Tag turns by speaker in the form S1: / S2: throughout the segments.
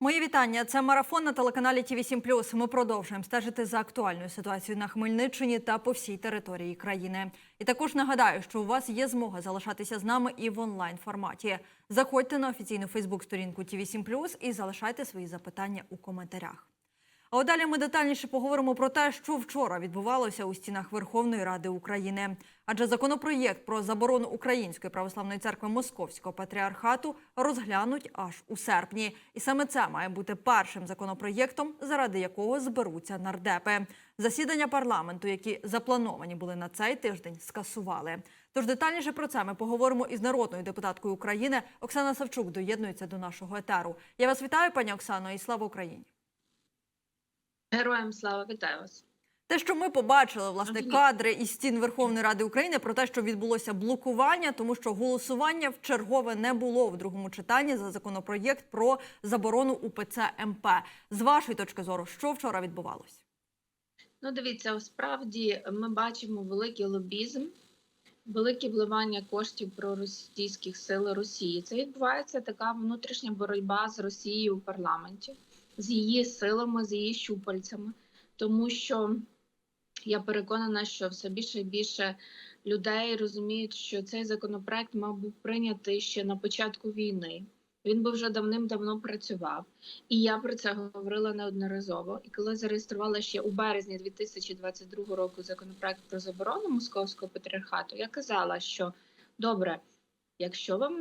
S1: Мої вітання. Це марафон на телеканалі ТІВІ 7 Ми продовжуємо стежити за актуальною ситуацією на Хмельниччині та по всій території країни. І також нагадаю, що у вас є змога залишатися з нами і в онлайн форматі. Заходьте на офіційну Фейсбук-сторінку ТІВІ 7 і залишайте свої запитання у коментарях. А далі ми детальніше поговоримо про те, що вчора відбувалося у стінах Верховної Ради України. Адже законопроєкт про заборону Української православної церкви Московського патріархату розглянуть аж у серпні. І саме це має бути першим законопроєктом, заради якого зберуться нардепи. Засідання парламенту, які заплановані були на цей тиждень, скасували. Тож детальніше про це ми поговоримо із народною депутаткою України Оксана Савчук доєднується до нашого етеру. Я вас вітаю, пані Оксано, і слава Україні.
S2: Героям слава вітаю вас.
S1: Те, що ми побачили власне кадри із стін Верховної Ради України про те, що відбулося блокування, тому що голосування в чергове не було в другому читанні за законопроєкт про заборону УПЦ МП. З вашої точки зору, що вчора відбувалось?
S2: Ну, дивіться, справді ми бачимо великий лобізм, велике вливання коштів проросійських сил Росії. Це відбувається така внутрішня боротьба з Росією у парламенті, з її силами, з її щупальцями, тому що я переконана, що все більше і більше людей розуміють, що цей законопроект мав був прийнятий ще на початку війни. Він би вже давним-давно працював, і я про це говорила неодноразово. І коли зареєструвала ще у березні 2022 року законопроект про заборону московського патріархату, я казала, що добре, якщо вам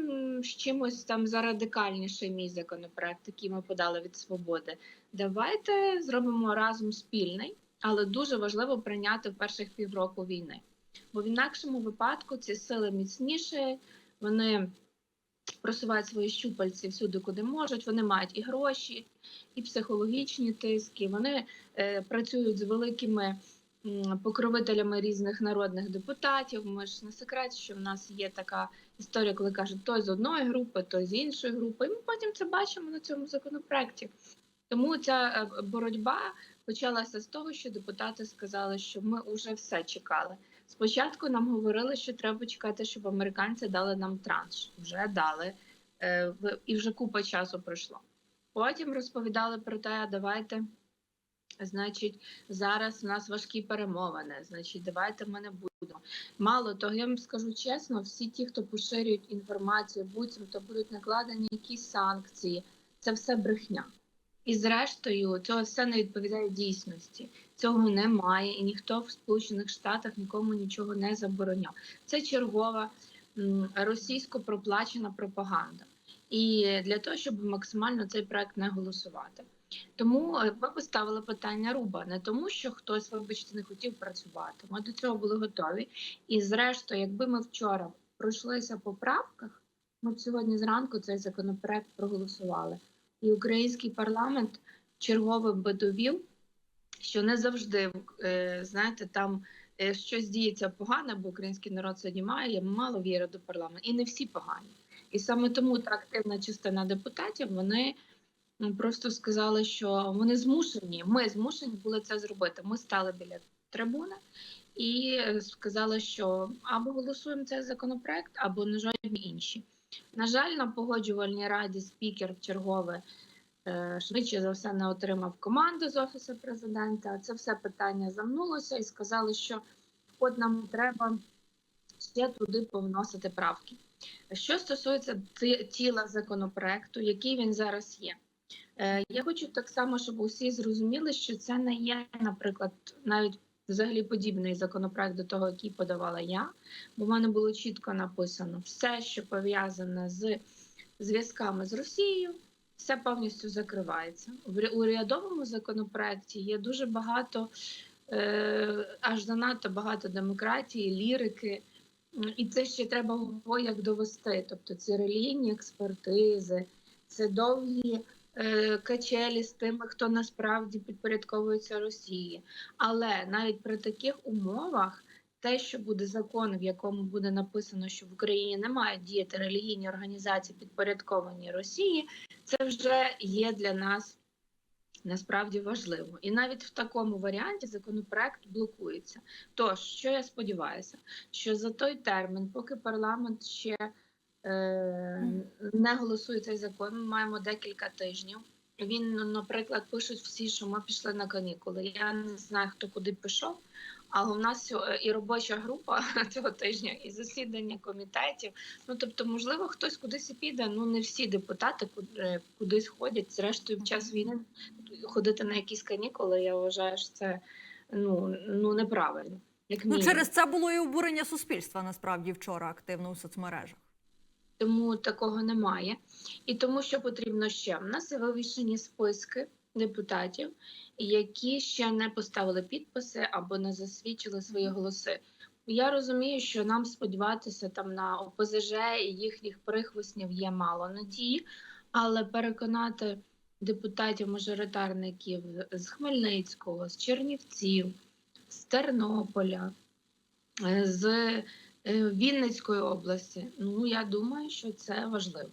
S2: з чимось там зарадикальніший мій законопроект, який ми подали від свободи, давайте зробимо разом спільний, але дуже важливо прийняти в перших півроку війни. Бо в інакшому випадку ці сили міцніші, вони просувають свої щупальці всюди, куди можуть. Вони мають і гроші, і психологічні тиски. Вони е, працюють з великими покровителями різних народних депутатів. Ми ж не секрет, що в нас є така історія, коли кажуть, той з одної групи, той з іншої групи. І ми потім це бачимо на цьому законопроекті. Тому ця е, боротьба почалася з того, що депутати сказали, що ми вже все чекали. Спочатку нам говорили, що треба чекати, щоб американці дали нам транш. Вже дали, е, і вже купа часу пройшло. Потім розповідали про те, давайте, значить, зараз у нас важкі перемовини, значить, давайте ми не будемо. Мало того, я вам скажу чесно, всі ті, хто поширюють інформацію, буцімто будуть накладені якісь санкції, це все брехня. І зрештою, це все не відповідає дійсності. Цього немає, і ніхто в Сполучених Штатах нікому нічого не забороняв. Це чергова російсько проплачена пропаганда. І для того, щоб максимально цей проект не голосувати. Тому е, ми поставили питання Руба не тому, що хтось, вибачте, не хотів працювати. Ми до цього були готові. І зрештою, якби ми вчора пройшлися по правках, ми б сьогодні зранку цей законопроект проголосували. І український парламент чергово би довів, що не завжди е, знаєте, там е, щось діється погане, бо український народ сьогодні має мало віри до парламенту, і не всі погані. І саме тому та активна частина депутатів вони просто сказали, що вони змушені. Ми змушені були це зробити. Ми стали біля трибуни і сказали, що або голосуємо цей законопроект, або не жодні інші. На жаль, на погоджувальній раді спікер чергове е, швидше за все не отримав команду з офісу президента. Це все питання замнулося і сказали, що от нам треба ще туди повносити правки. Що стосується тіла законопроекту, який він зараз є. Е, Я хочу так само, щоб усі зрозуміли, що це не є, наприклад, навіть взагалі подібний законопроект до того, який подавала я, бо в мене було чітко написано все, що пов'язане з зв'язками з Росією, все повністю закривається. В урядовому законопроекті є дуже багато, е, аж занадто багато демократії, лірики. І це ще треба го як довести. Тобто це релігійні експертизи, це довгі качелі з тими, хто насправді підпорядковується Росії. Але навіть при таких умовах те, що буде закон, в якому буде написано, що в Україні не мають діяти релігійні організації, підпорядковані Росії, це вже є для нас насправді важливо. І навіть в такому варіанті законопроект блокується. Тож, що я сподіваюся, що за той термін, поки парламент ще е, не голосує цей закон, ми маємо декілька тижнів. він, ну, наприклад, пишуть всі, що ми пішли на канікули. Я не знаю, хто куди пішов, але у нас і робоча група цього тижня, і засідання комітетів. Ну тобто, можливо, хтось кудись і піде. Ну не всі депутати е, кудись ходять. Зрештою, в час війни ходити на якісь канікули. Я вважаю, що це ну, ну неправильно. Як
S1: Ну
S2: мінімум.
S1: через це було і обурення суспільства насправді вчора активно у соцмережах.
S2: Тому такого немає. І тому, що потрібно ще. У нас є вивішені списки депутатів, які ще не поставили підписи або не засвідчили свої голоси. Я розумію, що нам сподіватися там на ОПЗЖ і їхніх прихвостнів є мало надії, але переконати депутатів-мажоритарників з Хмельницького, з Чернівців, з Тернополя, е, з Вінницької області. Ну я думаю, що це важливо.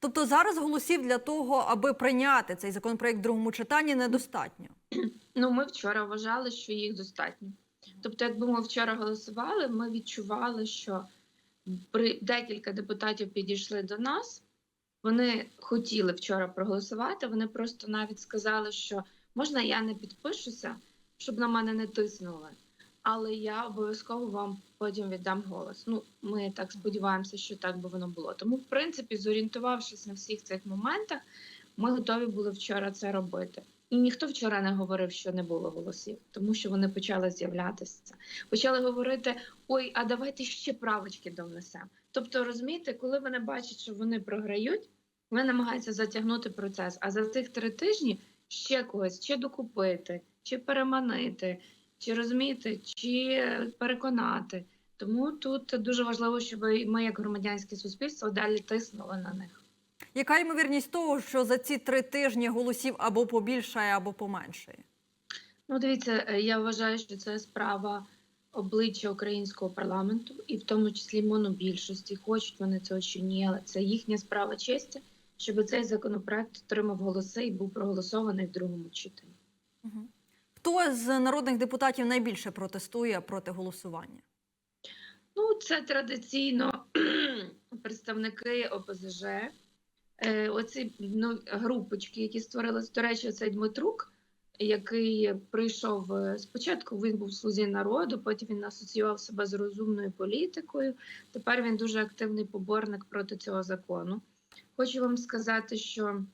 S1: Тобто зараз голосів для того, аби прийняти цей законопроект в другому читанні, недостатньо.
S2: Ну, ми вчора вважали, що їх достатньо. Тобто, якби ми вчора голосували, ми відчували, що при декілька депутатів підійшли до нас. Вони хотіли вчора проголосувати. Вони просто навіть сказали, що можна я не підпишуся, щоб на мене не тиснули. Але я обов'язково вам потім віддам голос. Ну, ми так сподіваємося, що так би воно було. Тому, в принципі, зорієнтувавшись на всіх цих моментах, ми готові були вчора це робити. І ніхто вчора не говорив, що не було голосів, тому що вони почали з'являтися. Почали говорити: ой, а давайте ще правочки довнесемо. Тобто, розумієте, коли вони бачать, що вони програють, вони намагаються затягнути процес. А за цих три тижні ще когось чи докупити, чи переманити, чи розумієте, чи переконати. Тому тут дуже важливо, щоб ми, як громадянське суспільство, далі тиснули на них.
S1: Яка ймовірність того, що за ці три тижні голосів або побільшає, або поменшає?
S2: Ну, дивіться, е, я вважаю, що це справа обличчя українського парламенту, і в тому числі монобільшості. Хочуть вони цього чи ні, але це їхня справа честі, щоб цей законопроект отримав голоси і був проголосований в другому читанні.
S1: Мгм. Хто з народних депутатів найбільше протестує проти голосування?
S2: Ну, це традиційно представники ОПЗЖ. Е, Оці ну, групочки, які створилися, до речі, цей Дмитрук, який прийшов е, спочатку, він був в слузі народу, потім він асоціював себе з розумною політикою. Тепер він дуже активний поборник проти цього закону. Хочу вам сказати, що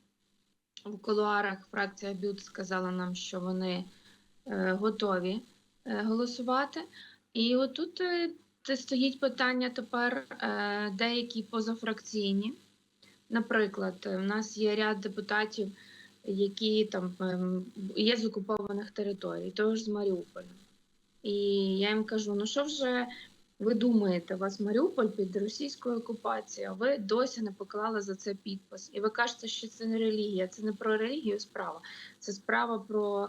S2: в колуарах фракція Бют сказала нам, що вони готові е, голосувати. І отут е, стоїть питання тепер е, деякі позафракційні. Наприклад, е, в нас є ряд депутатів, які там ем, є з окупованих територій, того ж з Маріуполя. І я їм кажу: ну що вже ви думаєте, у вас Маріуполь під російською окупацією, ви досі не поклали за це підпис. І ви кажете, що це не релігія, це не про релігію справа, це справа про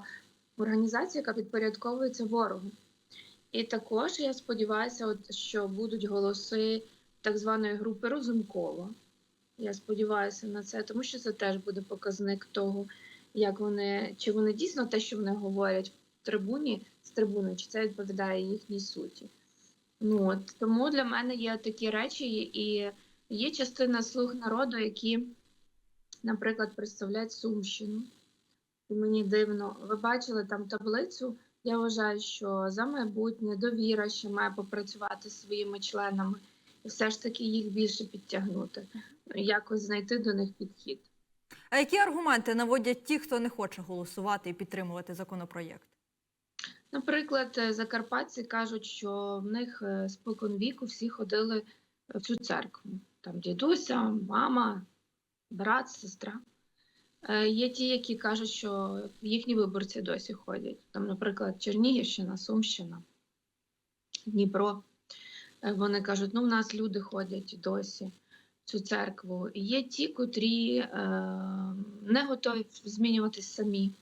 S2: організацію, яка підпорядковується ворогу. І також я сподіваюся, от, що будуть голоси так званої групи Розумкова. Я сподіваюся на це, тому що це теж буде показник того, як вони чи вони дійсно те, що вони говорять в трибуні з трибуни, чи це відповідає їхній суті. Ну от тому для мене є такі речі, і є частина слуг народу, які, наприклад, представляють Сумщину. І мені дивно, ви бачили там таблицю. Я вважаю, що за майбутнє довіра ще має попрацювати зі своїми членами і все ж таки їх більше підтягнути, якось знайти до них підхід.
S1: А які аргументи наводять ті, хто не хоче голосувати і підтримувати законопроєкт?
S2: Наприклад, е, закарпатці кажуть, що в них е, спокон віку всі ходили в цю церкву. Там дідуся, мама, брат, сестра. Е, Є ті, які кажуть, що їхні виборці досі ходять. Там, наприклад, Чернігівщина, Сумщина, Дніпро. Е, Вони кажуть, ну в нас люди ходять досі в цю церкву. Є ті, котрі е, не готові змінюватись самі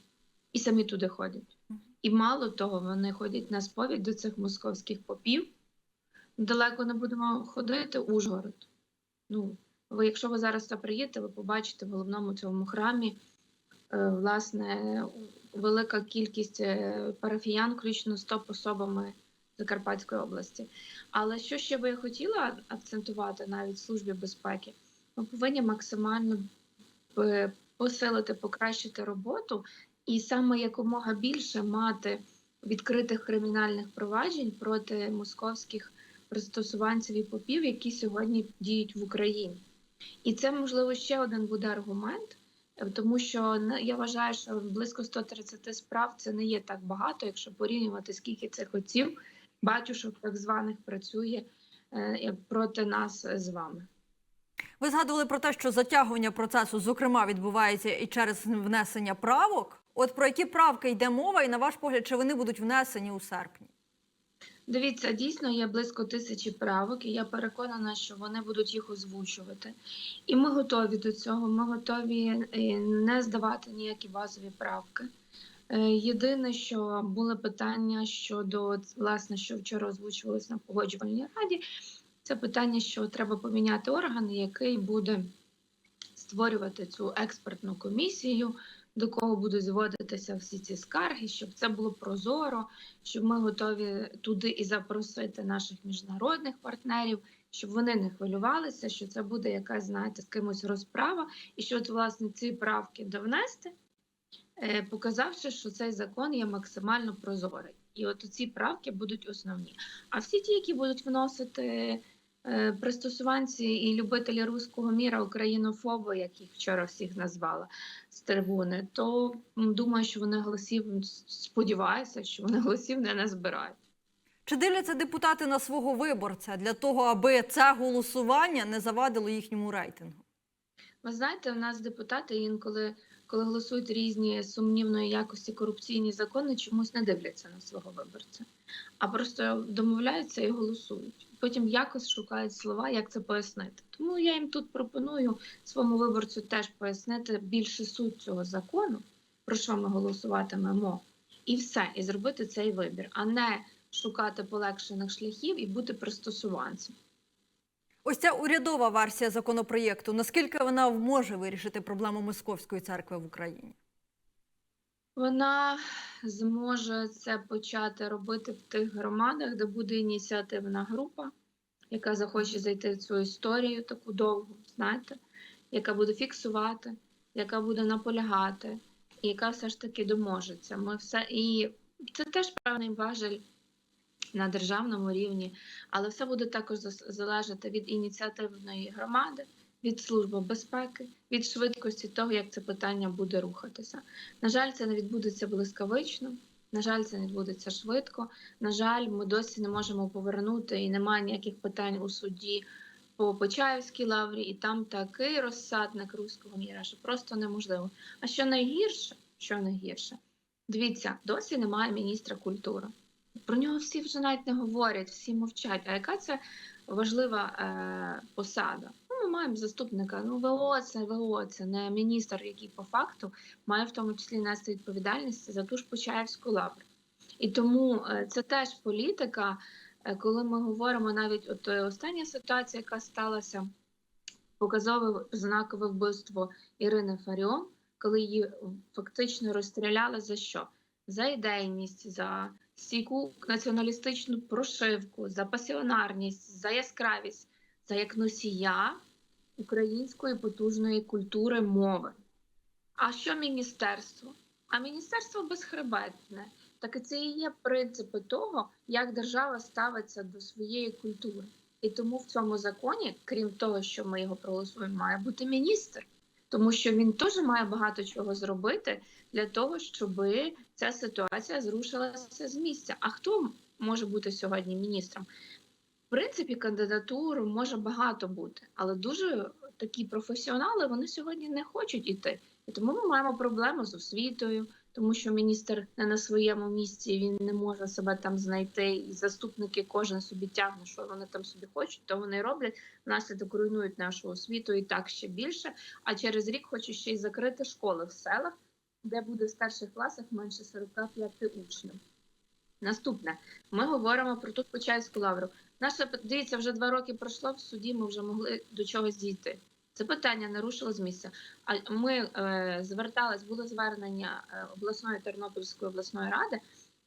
S2: і самі туди ходять. І мало того, вони ходять на сповідь до цих московських попів. Далеко не будемо ходити Ужгород. Ну, ви, якщо ви зараз та приїдете, ви побачите в головному цьому храмі е, власне велика кількість е, парафіян, включно з топ-особами Закарпатської області. Але що ще би я хотіла акцентувати навіть в службі безпеки, ми повинні максимально е, посилити, покращити роботу, і саме якомога більше мати відкритих кримінальних проваджень проти московських пристосуванців і попів, які сьогодні діють в Україні. І це можливо ще один буде аргумент, е, тому що я вважаю, що близько 130 справ це не є так багато, якщо порівнювати скільки цих отців, батюшок так званих працює е, проти нас з вами.
S1: Ви згадували про те, що затягування процесу, зокрема, відбувається і через внесення правок. От про які правки йде мова, і на ваш погляд, чи вони будуть внесені у серпні?
S2: Дивіться, дійсно є близько тисячі правок, і я переконана, що вони будуть їх озвучувати. І ми готові до цього. Ми готові е, не здавати ніякі базові правки. Е, Єдине, що були питання щодо власне, що вчора озвучувалось на погоджувальній раді, це питання, що треба поміняти орган, який буде створювати цю експертну комісію, до кого будуть зводитися всі ці скарги, щоб це було прозоро, щоб ми готові туди і запросити наших міжнародних партнерів, щоб вони не хвилювалися, що це буде якась, знаєте, з кимось розправа, і що от власне ці правки довнести, е, показавши, що цей закон є максимально прозорий. І от ці правки будуть основні. А всі ті, які будуть вносити пристосуванці і любителі руського міра, українофоби, як їх вчора всіх назвала з трибуни, то думаю, що вони голосів сподіваюся, що вони голосів не назбирають.
S1: Чи дивляться депутати на свого виборця для того, аби це голосування не завадило їхньому рейтингу?
S2: Ви знаєте, у нас депутати інколи, коли голосують різні сумнівної якості корупційні закони, чомусь не дивляться на свого виборця, а просто домовляються і голосують. Потім якось шукають слова, як це пояснити. Тому я їм тут пропоную своєму виборцю теж пояснити більше суть цього закону, про що ми голосуватимемо, і все, і зробити цей вибір, а не шукати полегшених шляхів і бути пристосуванцем.
S1: Ось ця урядова версія законопроєкту. Наскільки вона може вирішити проблему московської церкви в Україні?
S2: Вона зможе це почати робити в тих громадах, де буде ініціативна група, яка захоче зайти в цю історію таку довгу, знаєте, яка буде фіксувати, яка буде наполягати, і яка все ж таки доможеться. Ми все і це теж певний важель на державному рівні, але все буде також залежати від ініціативної громади, від служби безпеки, від швидкості того, як це питання буде рухатися. На жаль, це не відбудеться блискавично. На жаль, це не відбудеться швидко. На жаль, ми досі не можемо повернути і немає ніяких питань у суді по Почаївській лаврі, і там такий розсадник руського міра, що просто неможливо. А що найгірше, що найгірше, дивіться, досі немає міністра культури. Про нього всі вже навіть не говорять, всі мовчать. А яка це важлива е, посада? Ну, ми маємо заступника. Ну, ВО це ВО, це не міністр, який по факту має в тому числі нести відповідальність за ту ж Почаївську лавру. І тому е, це теж політика, е, коли ми говоримо навіть от е, остання ситуація, яка сталася, показове знакове вбивство Ірини Фаріон, коли її фактично розстріляли за що? За ідейність, за стійку націоналістичну прошивку, за пасіонарність, за яскравість, за як носія української потужної культури мови. А що міністерство? А міністерство безхребетне. Так це і є принципи того, як держава ставиться до своєї культури. І тому в цьому законі, крім того, що ми його проголосуємо, має бути міністр, тому що він теж має багато чого зробити для того, щоб ця ситуація зрушилася з місця. А хто може бути сьогодні міністром? В принципі, кандидатур може багато бути, але дуже такі професіонали вони сьогодні не хочуть іти. І тому ми маємо проблему з освітою, тому що міністр не на своєму місці, він не може себе там знайти, і заступники кожен собі тягне, що вони там собі хочуть, то вони роблять. Внаслідок руйнують нашу освіту і так ще більше. А через рік хочуть ще й закрити школи в селах, де буде в старших класах менше 45 учнів. Наступне, ми говоримо про ту Почаївську лавру. Наша дивіться, вже два роки пройшло в суді. Ми вже могли до чогось дійти. Це питання не рушило з місця. А ми е, звертались, було звернення е, обласної Тернопільської обласної ради,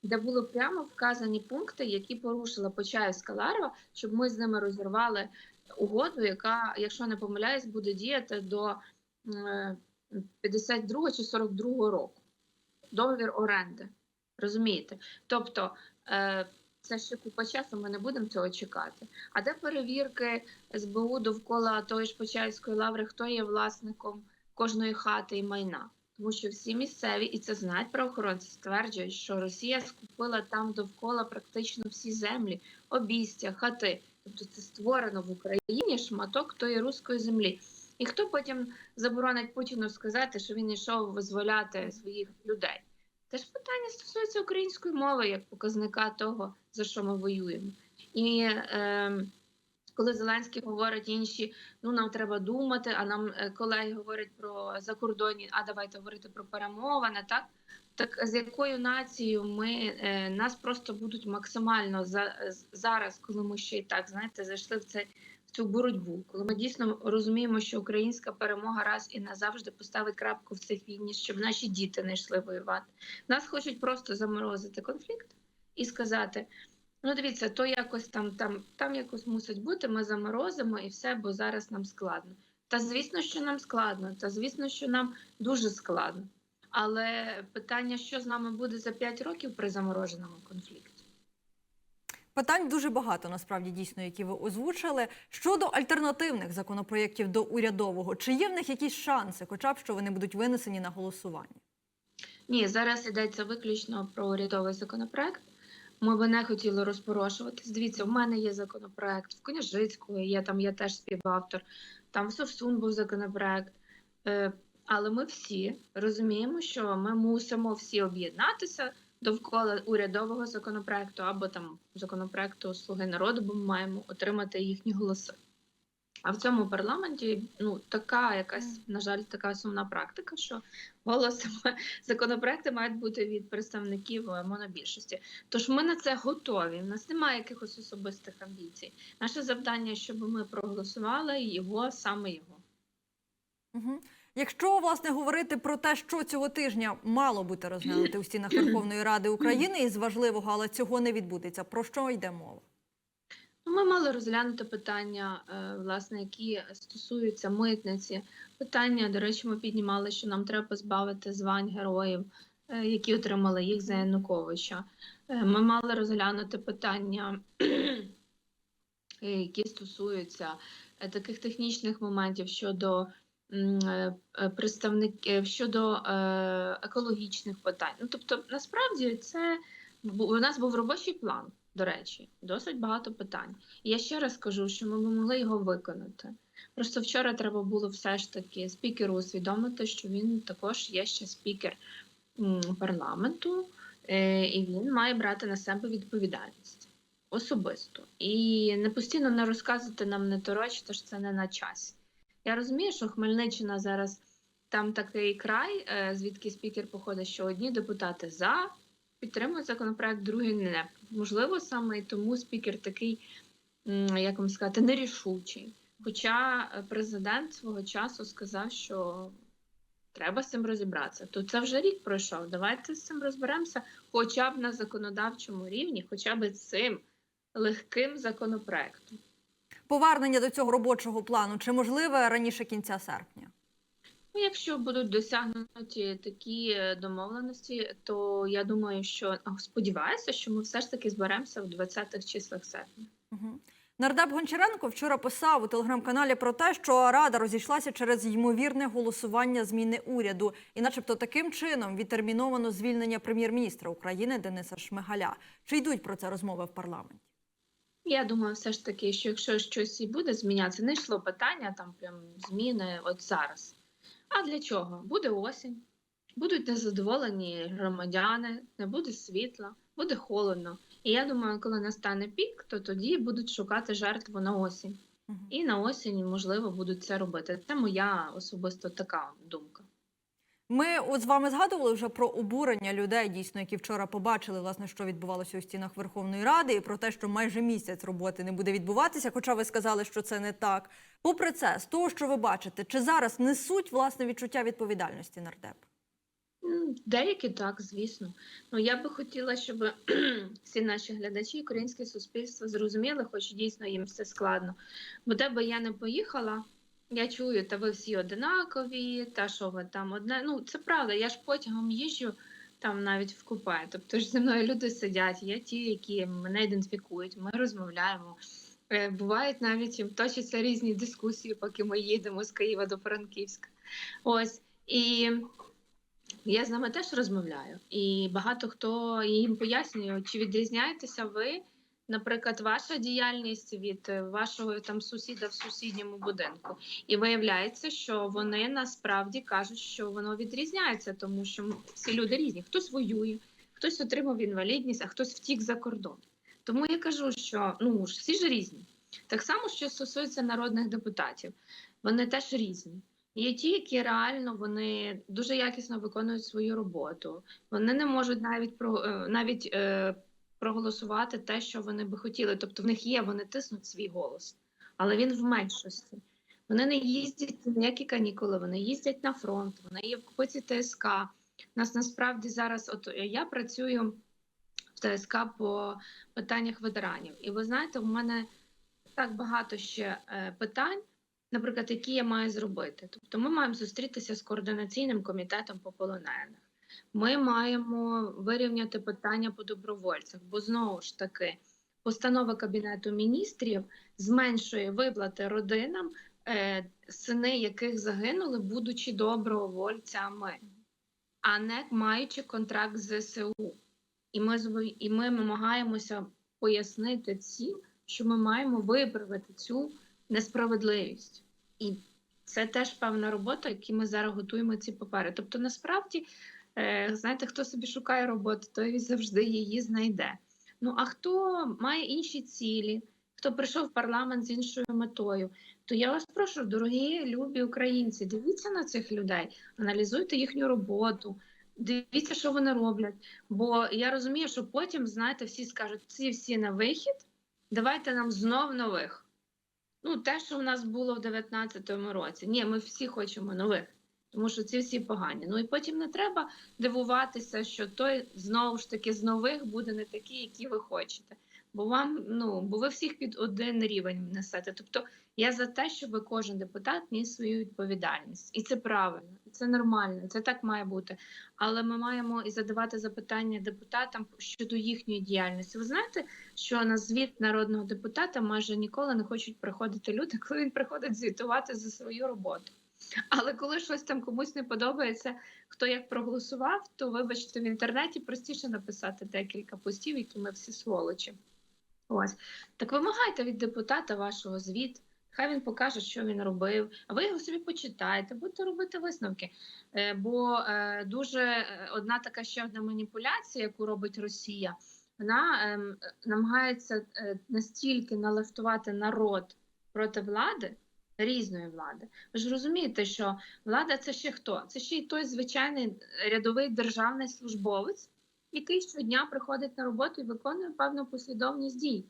S2: де було прямо вказані пункти, які порушила Почаївська ларва, щоб ми з ними розірвали угоду, яка, якщо не помиляюсь, буде діяти до е, 52 чи 42 року. Договір оренди. Розумієте? Тобто е, це ще купа часу, ми не будемо цього чекати. А де перевірки СБУ довкола тої ж Почаївської лаври, хто є власником кожної хати і майна? Тому що всі місцеві, і це знають правоохоронці, стверджують, що Росія скупила там довкола практично всі землі, обійстя, хати. Тобто це створено в Україні шматок тої руської землі. І хто потім заборонить Путіну сказати, що він йшов визволяти своїх людей? Теж питання стосується української мови як показника того, за що ми воюємо. І е, коли Зеленський говорить інші, ну нам треба думати, а нам е, колеги говорять про закордонні, а давайте говорити про перемовини, так? Так з якою нацією ми е, нас просто будуть максимально за зараз, коли ми ще і так знаєте, зайшли в це цю боротьбу, коли ми дійсно розуміємо, що українська перемога раз і назавжди поставить крапку в цих війні, щоб наші діти не йшли воювати. Нас хочуть просто заморозити конфлікт і сказати: ну дивіться, то якось там, там, там якось мусить бути. Ми заморозимо і все, бо зараз нам складно. Та звісно, що нам складно, та звісно, що нам дуже складно. Але питання, що з нами буде за 5 років при замороженому конфлікті?
S1: Питань дуже багато, насправді дійсно, які ви озвучили. Щодо альтернативних законопроєктів до урядового, чи є в них якісь шанси, хоча б що вони будуть винесені на голосування?
S2: Ні, зараз йдеться виключно про урядовий законопроект. Ми би не хотіли розпорошуватись. Дивіться, в мене є законопроект, в Княжицької є там, я теж співавтор, там в Совсун був законопроект. Е, але ми всі розуміємо, що ми мусимо всі об'єднатися довкола урядового законопроекту або там законопроекту Слуги народу, бо ми маємо отримати їхні голоси. А в цьому парламенті ну така якась, на жаль, така сумна практика, що голоси законопроекти мають бути від представників е, монобільшості. Тож ми на це готові. У нас немає якихось особистих амбіцій. Наше завдання, щоб ми проголосували його саме його.
S1: Угу. Якщо власне говорити про те, що цього тижня мало бути розглянути у стінах Верховної Ради України із важливого, але цього не відбудеться. Про що йде мова?
S2: Ми мали розглянути питання, е, власне, які стосуються митниці. Питання, до речі, ми піднімали, що нам треба позбавити звань героїв, е, які отримали їх за Януковича. Е, Ми мали розглянути питання, які стосуються таких технічних моментів щодо представників щодо екологічних питань. Ну, тобто, насправді, це у нас був робочий план. До речі, досить багато питань. І я ще раз кажу, що ми б могли його виконати. Просто вчора треба було все ж таки спікеру усвідомити, що він також є ще спікер парламенту, е, і він має брати на себе відповідальність особисто. І не постійно не розказувати нам не торочити, що це не на часі. Я розумію, що Хмельниччина зараз там такий край, е, звідки спікер походить, що одні депутати за підтримують законопроект, другі не. Можливо, саме і тому спікер такий, як вам сказати, нерішучий. Хоча е, президент свого часу сказав, що треба з цим розібратися. То це вже рік пройшов. Давайте з цим розберемося, хоча б на законодавчому рівні, хоча б цим легким законопроектом.
S1: Повернення до цього робочого плану чи можливе раніше кінця серпня?
S2: Ну, якщо будуть досягнуті такі е, домовленості, то я думаю, що сподіваюся, що ми все ж таки зберемося в 20-х числах серпня.
S1: Угу. Нардеп Гончаренко вчора писав у телеграм-каналі про те, що рада розійшлася через ймовірне голосування зміни уряду, і, начебто, таким чином відтерміновано звільнення прем'єр-міністра України Дениса Шмигаля. Чи йдуть про це розмови в парламенті?
S2: Я думаю, все ж таки, що якщо щось і буде змінятися, не йшло питання там прям зміни от зараз. А для чого? Буде осінь, будуть незадоволені громадяни, не буде світла, буде холодно. І я думаю, коли настане пік, то тоді будуть шукати жертву на осінь. І на осінь, можливо, будуть це робити. Це моя особисто така думка.
S1: Ми от з вами згадували вже про обурення людей, дійсно, які вчора побачили, власне, що відбувалося у стінах Верховної Ради, і про те, що майже місяць роботи не буде відбуватися. Хоча ви сказали, що це не так. Попри це, з того, що ви бачите, чи зараз несуть власне відчуття відповідальності нардеп?
S2: Деякі так, звісно. Ну я би хотіла, щоб всі наші глядачі, українське суспільство зрозуміли, хоч дійсно їм все складно. Бо де би я не поїхала, Я чую, та ви всі одинакові, та що ви там одне. Ну, це правда, я ж потягом їжджу там навіть в купе. Тобто ж зі мною люди сидять, є ті, які мене ідентифікують, ми розмовляємо. Е, Бувають навіть точаться різні дискусії, поки ми їдемо з Києва до Франківська. Ось. І я з ними теж розмовляю. І багато хто їм пояснює, чи відрізняєтеся ви, наприклад, ваша діяльність від е, вашого там сусіда в сусідньому будинку. І виявляється, що вони насправді кажуть, що воно відрізняється, тому що всі люди різні. Хтось воює, хтось отримав інвалідність, а хтось втік за кордон. Тому я кажу, що ну ж всі ж різні. Так само, що стосується народних депутатів, вони теж різні. Є ті, які реально вони дуже якісно виконують свою роботу. Вони не можуть навіть про е, навіть е, проголосувати те, що вони би хотіли. Тобто в них є, вони тиснуть свій голос, але він в меншості. Вони не їздять ніякі канікули, вони їздять на фронт, вони є в купиці ТСК. Нас насправді зараз, от я працюю ТСК по питаннях ветеранів, і ви знаєте, в мене так багато ще е, питань наприклад, які я маю зробити. Тобто, ми маємо зустрітися з координаційним комітетом по полонених. Ми маємо вирівняти питання по добровольцях, бо знову ж таки постанова кабінету міністрів зменшує виплати родинам, е, сини яких загинули, будучи добровольцями, а не маючи контракт з ЗСУ. І ми і ми намагаємося пояснити всім, що ми маємо виправити цю несправедливість. І це теж певна робота, які ми зараз готуємо ці папери. Тобто, насправді, е, знаєте, хто собі шукає роботу, той завжди її знайде. Ну а хто має інші цілі, хто прийшов в парламент з іншою метою, то я вас прошу, дорогі любі українці, дивіться на цих людей, аналізуйте їхню роботу. Дивіться, що вони роблять. Бо я розумію, що потім, знаєте, всі скажуть, ці всі на вихід, давайте нам знов нових. Ну, те, що в нас було в 19-му році. Ні, ми всі хочемо нових, тому що ці всі погані. Ну і потім не треба дивуватися, що той знову ж таки з нових буде не такий, який ви хочете. Бо вам, ну, бо ви всіх під один рівень несете. Тобто я за те, щоб кожен депутат ніс свою відповідальність. І це правильно, і це нормально, це так має бути. Але ми маємо і задавати запитання депутатам щодо їхньої діяльності. Ви знаєте, що на звіт народного депутата майже ніколи не хочуть приходити люди, коли він приходить звітувати за свою роботу. Але коли щось там комусь не подобається, хто як проголосував, то вибачте, в інтернеті простіше написати декілька постів, які ми всі сволочі. Ось так вимагайте від депутата вашого звіт. Хай він покаже, що він робив. А ви його собі почитаєте, будете робити висновки. Е, бо е, дуже е, одна така ще одна маніпуляція, яку робить Росія, вона ем, намагається настільки налаштувати народ проти влади, різної влади. Ви ж розумієте, що влада це ще хто? Це ще й той звичайний рядовий державний службовець, який щодня приходить на роботу і виконує певну послідовність дій.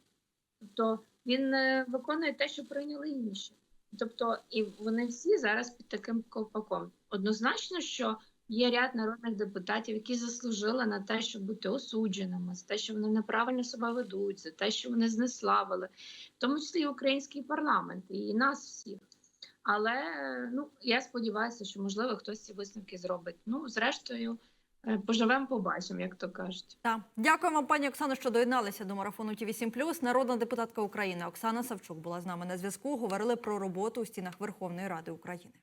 S2: Тобто він е, виконує те, що прийняли інші. Тобто, і вони всі зараз під таким ковпаком. Однозначно, що є ряд народних депутатів, які заслужили на те, щоб бути осудженими, за те, що вони неправильно себе ведуть, за те, що вони знеславили, в тому числі і український парламент, і нас всіх. Але ну я сподіваюся, що можливо хтось ці висновки зробить. Ну, зрештою, поживемо, побачимо, як то кажуть.
S1: Так. Дякуємо, пані Оксано, що доєдналися до марафону Ті 7 Народна депутатка України Оксана Савчук була з нами на зв'язку. Говорили про роботу у стінах Верховної Ради України.